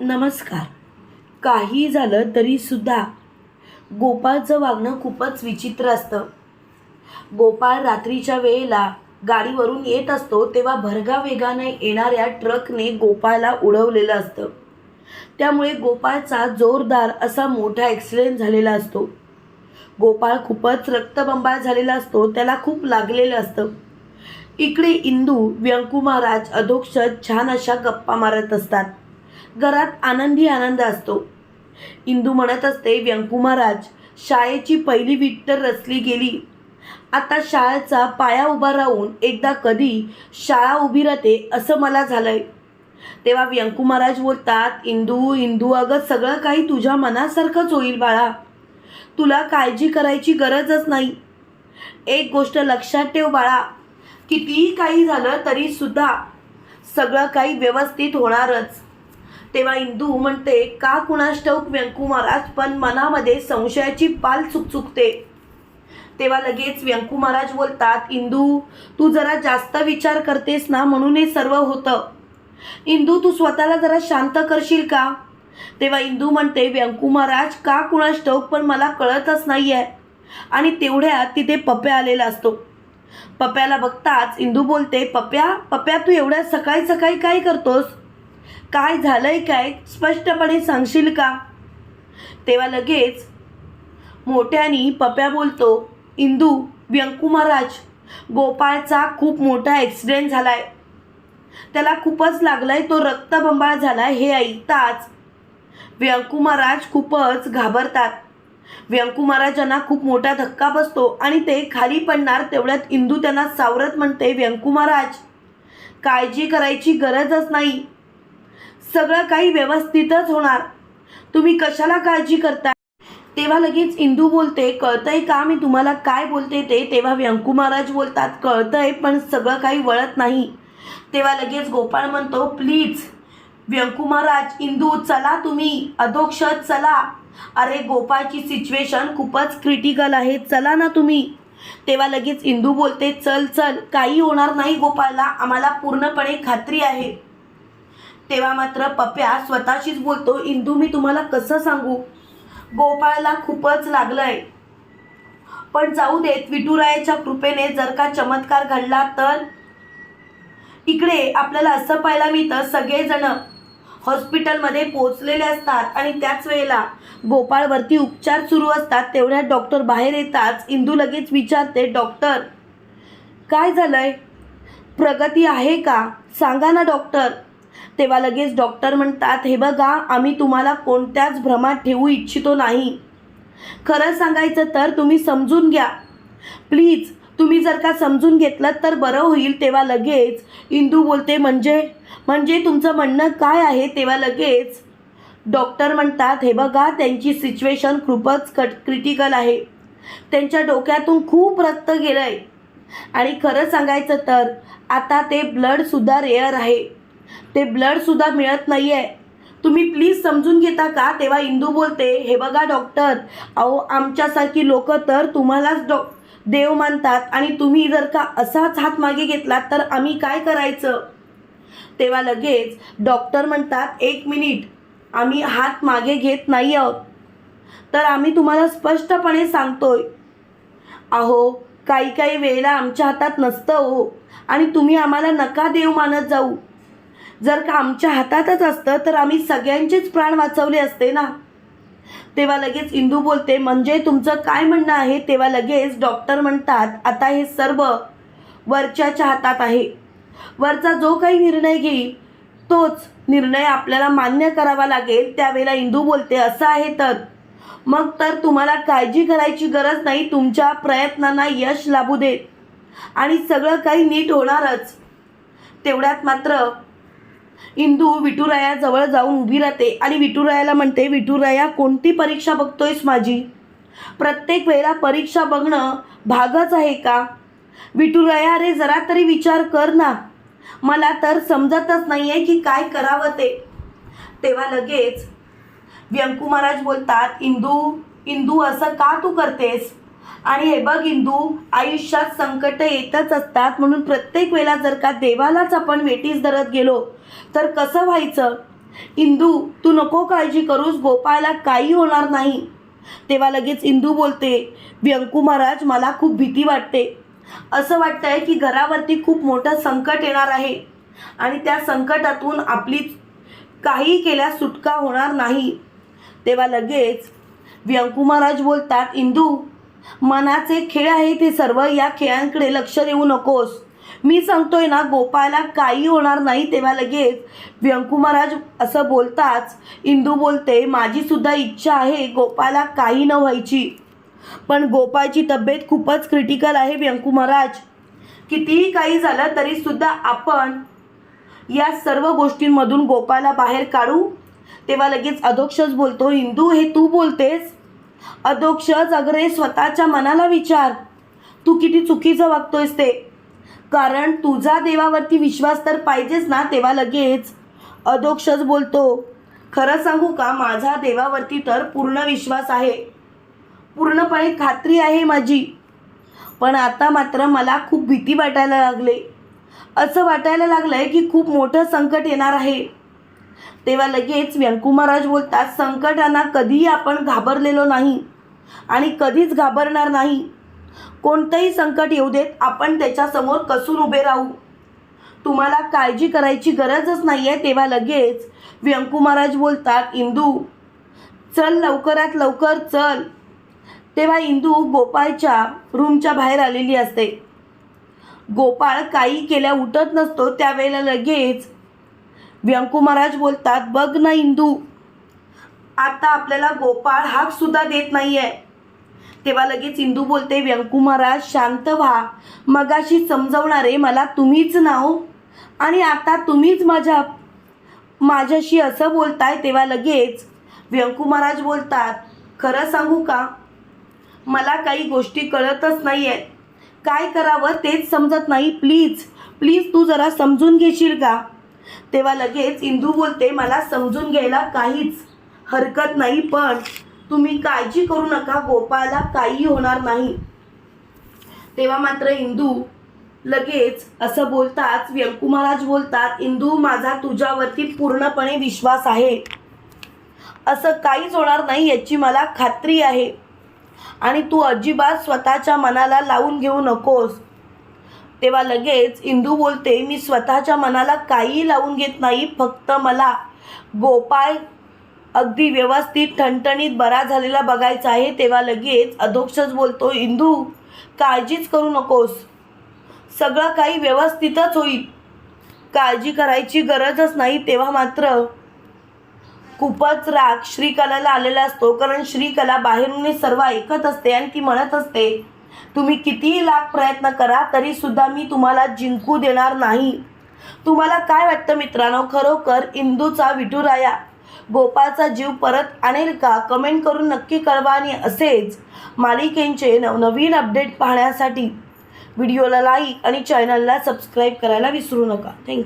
नमस्कार. काही झालं तरीसुद्धा गोपाळचं वागणं खूपच विचित्र असतं. गोपाळ रात्रीच्या वेळेला गाडीवरून येत असतो तेव्हा भरगा वेगाने येणाऱ्या ट्रकने गोपाळला उडवलेलं असतं. त्यामुळे गोपाळचा जोरदार असा मोठा ॲक्सिडेंट झालेला असतो. गोपाळ खूपच रक्तबंबाळ झालेला असतो त्याला खूप लागलेलं असतं. इकडे इंदू व्यंकू महाराज अधोक्षत छान अशा गप्पा मारत असतात. घरात आनंदी आनंद असतो. इंदू म्हणत असते व्यंकू महाराज शाळेची पहिली विट तर रचली गेली. आता शाळेचा पाया उभा राहून एकदा कधी शाळा उभी राहते असं मला झालंय. तेव्हा व्यंकू महाराज बोलतात इंदू इंदू अगं सगळं काही तुझ्या मनासारखंच होईल बाळा. तुला काळजी करायची गरजच नाही. एक गोष्ट लक्षात ठेव बाळा कितीही काही झालं तरी सुद्धा सगळं काही व्यवस्थित होणारच. तेव्हा इंदू म्हणते का कुणास ठाऊक व्यंकू महाराज पण मनामध्ये संशयाची पाल चुकचुकते तेव्हा लगेच व्यंकू महाराज बोलतात इंदू तू जरा जास्त विचार करतेस ना म्हणून हे सर्व होतं. इंदू तू स्वतःला जरा शांत करशील का? तेव्हा इंदू म्हणते व्यंकू महाराज का कुणास ठाऊक पण मला कळतच नाही आहे आणि तेवढ्यात तिथे पप्या आलेला असतो. पप्याला बघताच इंदू बोलते पप्या पप्या तू एवढ्या सकाळी सकाळी काय करतोस? काय झालंय काय? स्पष्टपणे सांगशील का? तेव्हा लगेच मोठ्यानी पप्या बोलतो इंदू व्यंकू महाराज गोपाळचा खूप मोठा ॲक्सिडेंट झालाय. त्याला खूपच लागलाय तो रक्तबंबाळ झालाय हे ऐकताच व्यंकू महाराज खूपच घाबरतात. व्यंकू महाराजांना खूप मोठा धक्का बसतो आणि ते खाली पडणार तेवढ्यात इंदू त्यांना सावरत म्हणते व्यंकू महाराज काळजी करायची गरजच नाही. सगळं काही व्यवस्थितच होणार. तुम्ही कशाला काळजी करता तेव्हा लगेच इंदू बोलते कळतंय का? मी तुम्हाला काय बोलते ते? तेव्हा व्यंकू महाराज बोलतात कळतंय पण सगळं काही वळत नाही. तेव्हा लगेच गोपाळ म्हणतो प्लीज व्यंकू महाराज इंदू चला तुम्ही. अधोक्ष चला. अरे गोपाळची सिच्युएशन खूपच क्रिटिकल आहे. चला ना तुम्ही. तेव्हा लगेच इंदू बोलते चल चल. काही होणार नाही गोपाळला. आम्हाला पूर्णपणे खात्री आहे. तेव्हा मात्र पप्या स्वतःशीच बोलतो इंदू मी तुम्हाला कसं सांगू? गोपाळला खूपच लागलंय. पण जाऊ देत विठुरायाच्या कृपेने जर का चमत्कार घडला तर? इकडे आपल्याला असं पाहायला मिळतं सगळेजण हॉस्पिटलमध्ये पोचलेले असतात आणि त्याच वेळेला गोपाळवरती उपचार सुरू असतात तेवढ्यात डॉक्टर बाहेर येताच इंदू लगेच विचारते डॉक्टर काय झालंय? प्रगती आहे का? सांगा ना डॉक्टर. तेव्हा लगेच डॉक्टर म्हणतात हे बघा आम्ही तुम्हाला कोणत्याच भ्रमात ठेवू इच्छितो नाही. खरं सांगायचं तर तुम्ही समजून घ्या. प्लीज तुम्ही जर का समजून घेतलं तर बरं होईल. तेव्हा लगेच इंदू बोलते म्हणजे म्हणजे तुमचं म्हणणं काय आहे? तेव्हा लगेच डॉक्टर म्हणतात हे बघा त्यांची सिच्युएशन खूपच कट क्रिटिकल आहे. त्यांच्या डोक्यातून खूप रक्त गेलं आहे आणि खरं सांगायचं तर आता ते ब्लडसुद्धा रेअर आहे. ते ब्लडसुद्धा मिळत नाही आहे तुम्ही प्लीज समजून घेता का? तेव्हा इंदू बोलते हे बघा डॉक्टर अहो आमच्यासारखी लोक तर तुम्हालाच डॉ देव मानतात आणि तुम्ही जर का असाच हात मागे घेतलात तर आम्ही काय करायचं? तेव्हा लगेच डॉक्टर म्हणतात एक मिनिट आम्ही हात मागे घेत नाही आहोत. तर आम्ही तुम्हाला स्पष्टपणे सांगतोय. अहो काही काही वेळेला आमच्या हातात नसतं हो. आणि तुम्ही आम्हाला नका देव मानत जाऊ. जर का आमच्या हातातच असतं तर आम्ही सगळ्यांचेच प्राण वाचवले असते ना? तेव्हा लगेच इंदू बोलते म्हणजे तुमचं काय म्हणणं आहे? तेव्हा लगेच डॉक्टर म्हणतात आता हे सर्व वरच्याच्या हातात आहे. वरचा जो काही निर्णय घेईल तोच निर्णय आपल्याला मान्य करावा लागेल. त्यावेळेला इंदू बोलते असं आहे तर. मग तर तुम्हाला काळजी करायची गरज नाही तुमच्या प्रयत्नांना यश लाभू देत. आणि सगळं काही नीट होणारच. तेवढ्यात मात्र इंदू विठुरायाजवळ जाऊन उभी राहते आणि विठुरायाला म्हणते विठुराया कोणती परीक्षा बघतोयस माझी? प्रत्येक वेळेला परीक्षा बघणं भागच आहे का? विठुराया अरे जरा तरी विचार कर ना. मला तर समजतच नाही आहे की काय करावं ते. तेव्हा लगेच व्यंकू महाराज बोलतात इंदू इंदू असं का तू करतेस? आणि हे बघ इंदू आयुष्यात संकट येतच असतात. म्हणून प्रत्येक वेळेला जर का देवालाच आपण वेटीस धरत गेलो तर कसं व्हायचं? इंदू तू नको काळजी करूस गोपाळला काही होणार नाही. तेव्हा लगेच इंदू बोलते व्यंकू महाराज मला खूप भीती वाटते. असं वाटतंय की घरावरती खूप मोठं संकट येणार आहे. आणि त्या संकटातून आपली काही केल्यास सुटका होणार नाही. तेव्हा लगेच व्यंकू महाराज बोलतात इंदू मनाचे खेळ आहे ते सर्व या खेळांकडे लक्ष देऊ नकोस. मी सांगतोय ना गोपाळला काही होणार नाही तेव्हा लगेच व्यंकू महाराज असं बोलताच इंदू बोलते माझी सुद्धा इच्छा आहे गोपाळला काही न व्हायची. पण गोपाळची तब्येत खूपच क्रिटिकल आहे व्यंकू महाराज. कितीही काही झालं तरी सुद्धा आपण या सर्व गोष्टींमधून गोपाळला बाहेर काढू? तेव्हा लगेच अधोक्षच बोलतो इंदू हे तू बोलतेस? अध्यक्ष अगरे स्वतःच्या मनाला विचार. तू किती चुकीचं वागतोयस ते. कारण तुझा देवावरती विश्वास तर पाहिजेच ना तेव्हा लगेच. अधोक्षच बोलतो खरं सांगू का माझा देवावरती तर पूर्ण विश्वास आहे. पूर्णपणे खात्री आहे माझी. पण आता मात्र मला खूप भीती वाटायला लागले. असं वाटायला लागलंय की खूप मोठं संकट येणार आहे. तेव्हा लगेच व्यंकू महाराज बोलतात संकटांना कधीही आपण घाबरलेलो नाही. आणि कधीच घाबरणार नाही. कोणतंही संकट येऊ देत आपण त्याच्यासमोर कसून उभे राहू. तुम्हाला काळजी करायची गरजच नाही आहे तेव्हा लगेच. व्यंकू महाराज बोलतात इंदू चल लवकरात लवकर चल. तेव्हा इंदू गोपाळच्या रूमच्या बाहेर आलेली असते. गोपाळ काही केल्या उठत नसतो त्यावेळेला लगेच व्यंकू महाराज बोलतात बघ ना इंदू आता आपल्याला गोपाळ हाक सुद्धा देत नाही आहे तेव्हा लगेच इंदू बोलते व्यंकू महाराज शांत व्हा. मगाशी समजवणारे मला तुम्हीच नाव आणि आता तुम्हीच माझ्या माझ्याशी असं बोलताय तेव्हा लगेच व्यंकू महाराज बोलतात खरं सांगू का? मला काही गोष्टी कळतच नाही आहेत काय करावं तेच समजत नाही. प्लीज प्लीज तू जरा समजून घेशील का? तेव्हा लगेच इंदू बोलते मला समजून घ्यायला काहीच हरकत नाही पण तुम्ही काळजी करू नका गोपाळला काही होणार नाही. तेव्हा मात्र इंदू लगेच असं बोलताच व्यंकू महाराज बोलतात इंदू माझा तुझ्यावरती पूर्णपणे विश्वास आहे. असं काहीच होणार नाही याची मला खात्री आहे. आणि तू अजिबात स्वतःच्या मनाला लावून घेऊ नकोस. तेव्हा लगेच इंदू बोलते मी स्वतःच्या मनाला काही लावून घेत नाही फक्त मला गोपाळ अगदी व्यवस्थित ठणठणीत बरा झालेला बघायचा आहे तेव्हा लगेच अधोक्षच बोलतो इंदू काळजीच करू नकोस. सगळं काही व्यवस्थितच होईल. काळजी करायची गरजच नाही. तेव्हा मात्र खूपच राग श्रीकलाला आलेला असतो कारण श्रीकला बाहेरून सर्व ऐकत असते आणि ती म्हणत असते तुम्ही कितीही लाख प्रयत्न करा तरी सुद्धा मी तुम्हाला जिंकू देणार नाही. तुम्हाला काय वाटतं मित्रांनो? खरोखर इंदूचा विठुराया गोपाळचा जीव परत आणेल का? कमेंट करून नक्की कळवा आणि असेच मालिकेंचे नवनवीन अपडेट पाहण्यासाठी. व्हिडिओला लाईक आणि चॅनलला सबस्क्राईब करायला विसरू नका. थँक्यू